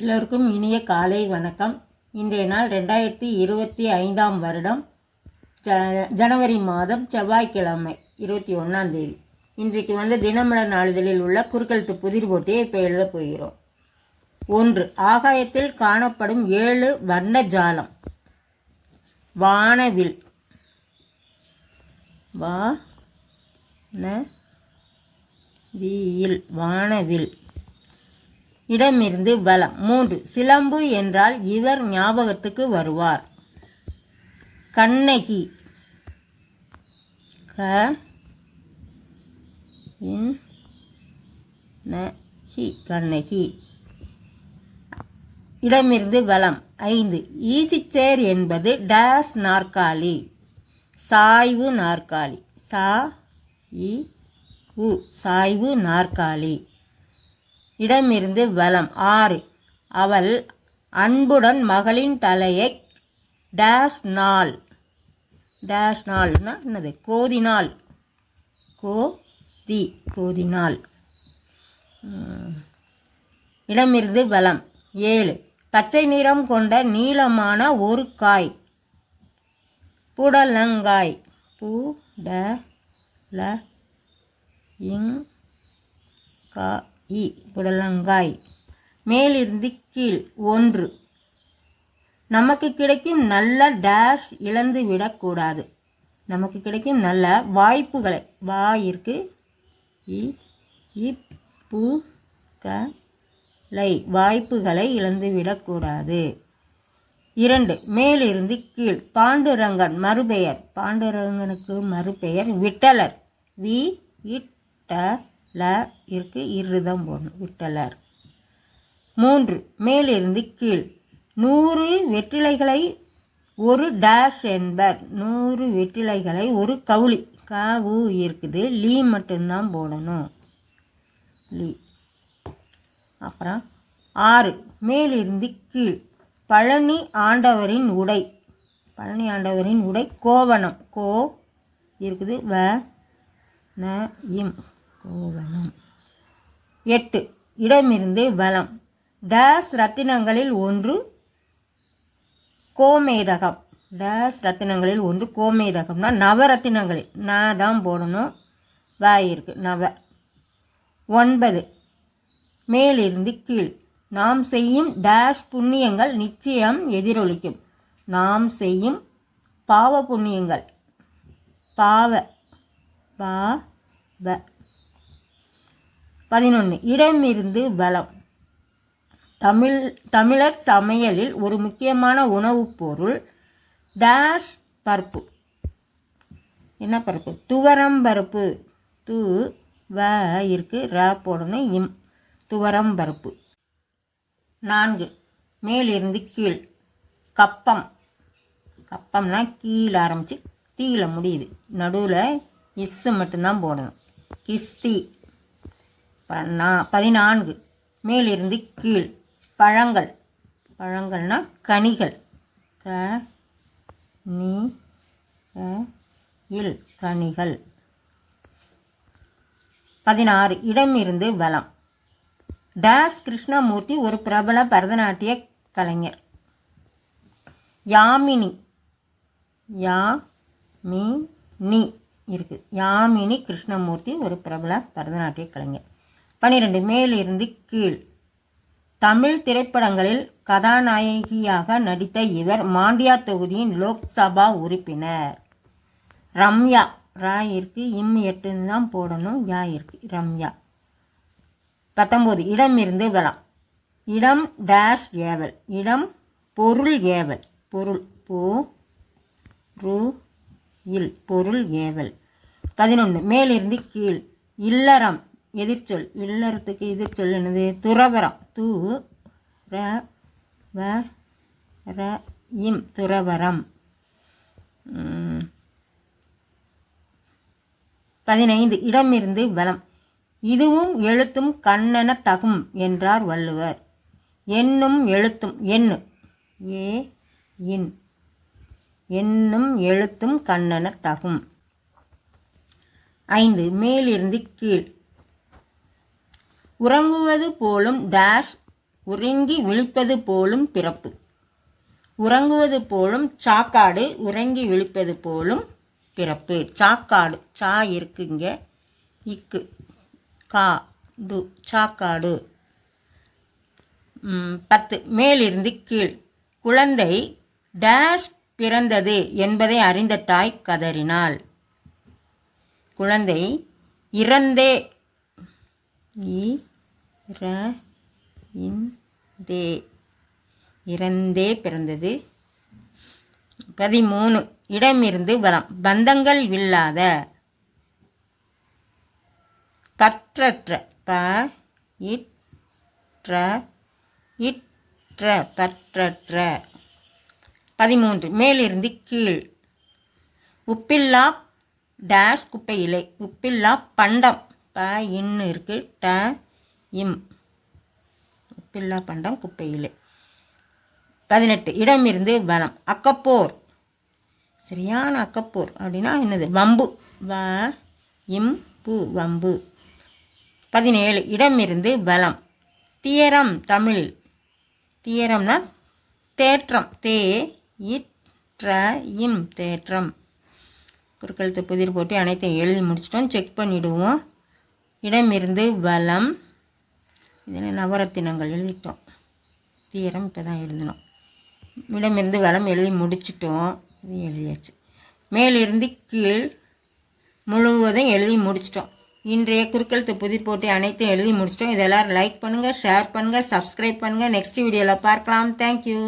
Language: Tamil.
எல்லோருக்கும் இனிய காலை வணக்கம். இன்றைய நாள் ரெண்டாயிரத்தி இருபத்தி ஐந்தாம் வருடம் ஜ ஜனவரி மாதம் செவ்வாய்க்கிழமை இருபத்தி ஒன்றாம் தேதி. இன்றைக்கு வந்து தினமலர் நாளிதழில் உள்ள குறுக்கெழுத்து புதிர் போட்டியை இப்போ எழுதப் போகிறோம். ஒன்று ஆகாயத்தில் காணப்படும் ஏழு வர்ண ஜாலம் வானவில். வா ந வீயில் வானவில். இடமிருந்து வலம் மூன்று சிலம்பு என்றால் இவர் ஞாபகத்துக்கு வருவார். கண்ணகி. க இன் கண்ணகி. இடமிருந்து வலம் ஐந்து ஈசிச்சேர் என்பது டேஸ் நாற்காலி. சாய்வு நாற்காலி. சா இ உ சாய்வு நாற்காலி. இடமிருந்து வலம். ஆறு. அவள் அன்புடன் மகளின் தலையை டேஷ் நாள். டேஸ் நாள்னா என்னது? கோதினாள் கோ தி கோதினாள் இடமிருந்து வலம். ஏழு. பச்சை நிறம் கொண்ட நீளமான ஒரு காய். புடலங்காய். பூ ட ல இங் கா இ புடலங்காய். மேலிருந்து கீழ் ஒன்று. நமக்கு கிடைக்கும் நல்ல டேஷ் இழந்து விடக்கூடாது நமக்கு கிடைக்கும் நல்ல வாய்ப்புகளை. வாயிற்கு இ இப் வாய்ப்புகளை இழந்து விடக்கூடாது இரண்டு மேலிருந்து கீழ். பாண்டுரங்கன் மறுபெயர். பாண்டுரங்கனுக்கு மறுபெயர். விட்டலர். வி இட்ட ல இருக்கு இருதம் போடணும். விட்டலர். மூன்று மேலிருந்து கீழ். நூறு வெற்றிலைகளை ஒரு டேஷ் என்பர். நூறு வெற்றிலைகளை ஒரு கவுளி. காவு இருக்குது. லீ மட்டும்தான் போடணும். லீ. அப்புறம் ஆறு மேலிருந்து கீழ். பழனி ஆண்டவரின் உடை. பழனி ஆண்டவரின் உடை கோவணம். கோ இருக்குது வ ந இம். கோவலம் எட்டு இடமிருந்து வலம். டேஸ் ரத்தினங்களில் ஒன்று கோமேதகம். டேஸ் ரத்தினங்களில் ஒன்று கோமேதகம்னா நவரத்தினங்களில் நான் தான் போடணும். வ இருக்குது நவ. ஒன்பது மேலிருந்து கீழ். நாம் செய்யும் டேஷ் புண்ணியங்கள் நிச்சயம் எதிரொலிக்கும். நாம் செய்யும் பாவ புண்ணியங்கள். பாவ பா வ பதினொன்று இடமிருந்து பலம் தமிழ் தமிழர் சமையலில் ஒரு முக்கியமான உணவுப் பொருள் டேஷ் பருப்பு. என்ன பருப்பு? துவரம் பருப்பு. து வ இருக்கு ர போடணும் இம். துவரம் பருப்பு. நான்கு. மேலிருந்து கீழ். கப்பம். கப்பம்னா கீழே ஆரம்பித்து தீயில முடியுது. நடுவில் இஸ்ஸு மட்டும்தான் போடணும். கிஸ்தி. பதினான்கு. மேலிருந்து கீழ். பழங்கள். பழங்கள்னா கனிகள். க நீ இல். கனிகள். பதினாறு. இடமிருந்து வளம் டேஸ் கிருஷ்ணமூர்த்தி ஒரு பிரபல பரதநாட்டிய கலைஞர். யாமினி. யா மீ நீ இருக்குது யாமினி கிருஷ்ணமூர்த்தி ஒரு பிரபல பரதநாட்டிய கலைஞர். பன்னிரெண்டு மேலிருந்து கீழ். தமிழ் திரைப்படங்களில் கதாநாயகியாக நடித்த இவர் மாண்டியா தொகுதியின் லோக்சபா உறுப்பினர். ரம்யா. ரா இருக்கு இம் எட்டுன்னு தான் போடணும். யா இருக்கு ரம்யா. பத்தொம்போது இடம் இருந்து இடம் டேஷ் ஏவல். இடம் பொருள் ஏவல். பொருள் போ ரு இல் பொருள் ஏவல். பதினொன்று. மேலிருந்து கீழ். இல்லறம். எதிர்ச்சொல். இல்லறத்துக்கு எதிர்ச்சொல் என்னது? துறவரம் தூ ர வ ர இம். துறவரம் பதினைந்து. இடமிருந்து வலம் இதுவும் எழுத்தும் கண்ணென தகும் என்றார் வள்ளுவர். என்னும் எழுத்தும் எண்ணு. ஏ இன். என்னும் எழுத்தும் கண்ணென தகும். ஐந்து. மேலிருந்து கீழ். உறங்குவது போலும் டேஷ் உறங்கி விழிப்பது போலும் பிறப்பு. உறங்குவது போலும் சாக்காடு உறங்கி விழிப்பது போலும் பிறப்பு. சாக்காடு சா இருக்குங்க இக்கு. கா டு சாக்காடு. பத்து. மேலிருந்து கீழ். குழந்தை டேஷ் பிறந்தது என்பதை அறிந்த தாய் கதறினாள். குழந்தை இறந்தே. இ ர இன் தே. இறந்தே பிறந்தது. பதிமூணு இடமிருந்து வளம். பந்தங்கள் இல்லாத. பற்றற்ற ப இற்ற இற்ற பற்றற்ற. பதிமூன்று மேலிருந்து கீழ். உப்பில்லா டேஷ் குப்பையிலை. உப்பில்லா பண்டம். ப இன்னு இருக்கு. ட இம். உப்பில்லா பண்டம் குப்பையில். பதினெட்டு இடமிருந்து வனம் அக்கப்போர். சரியான அக்கப்போர் அப்படின்னா என்னது? வம்பு. வ இம் பு வம்பு. பதினேழு இடமிருந்து வலம் தியரம் தமிழில். தியரம்னா தேற்றம். தே இற்ற இம் தேற்றம். குறுக்கெழுத்து புதிர் போட்டு அனைத்தையும் எழுதி முடிச்சிட்டோம். செக் பண்ணிவிடுவோம் இடமிருந்து வலம் இதில் நவரத்தினங்கள் எழுதிட்டோம். தீரம் இப்போ தான் எழுதினோம் இடமிருந்து வளம் எழுதி முடிச்சிட்டோம். இது எழுதியாச்சு. மேலிருந்து கீழ் முழுவதும் எழுதி முடிச்சிட்டோம். இன்றைய குறுக்கெழுத்து புதிர் அனைத்தையும் எழுதி முடிச்சிட்டோம். இதெல்லாம் லைக் பண்ணுங்கள் ஷேர் பண்ணுங்கள் சப்ஸ்கிரைப் பண்ணுங்கள் நெக்ஸ்ட் வீடியோவில் பார்க்கலாம். தேங்க்யூ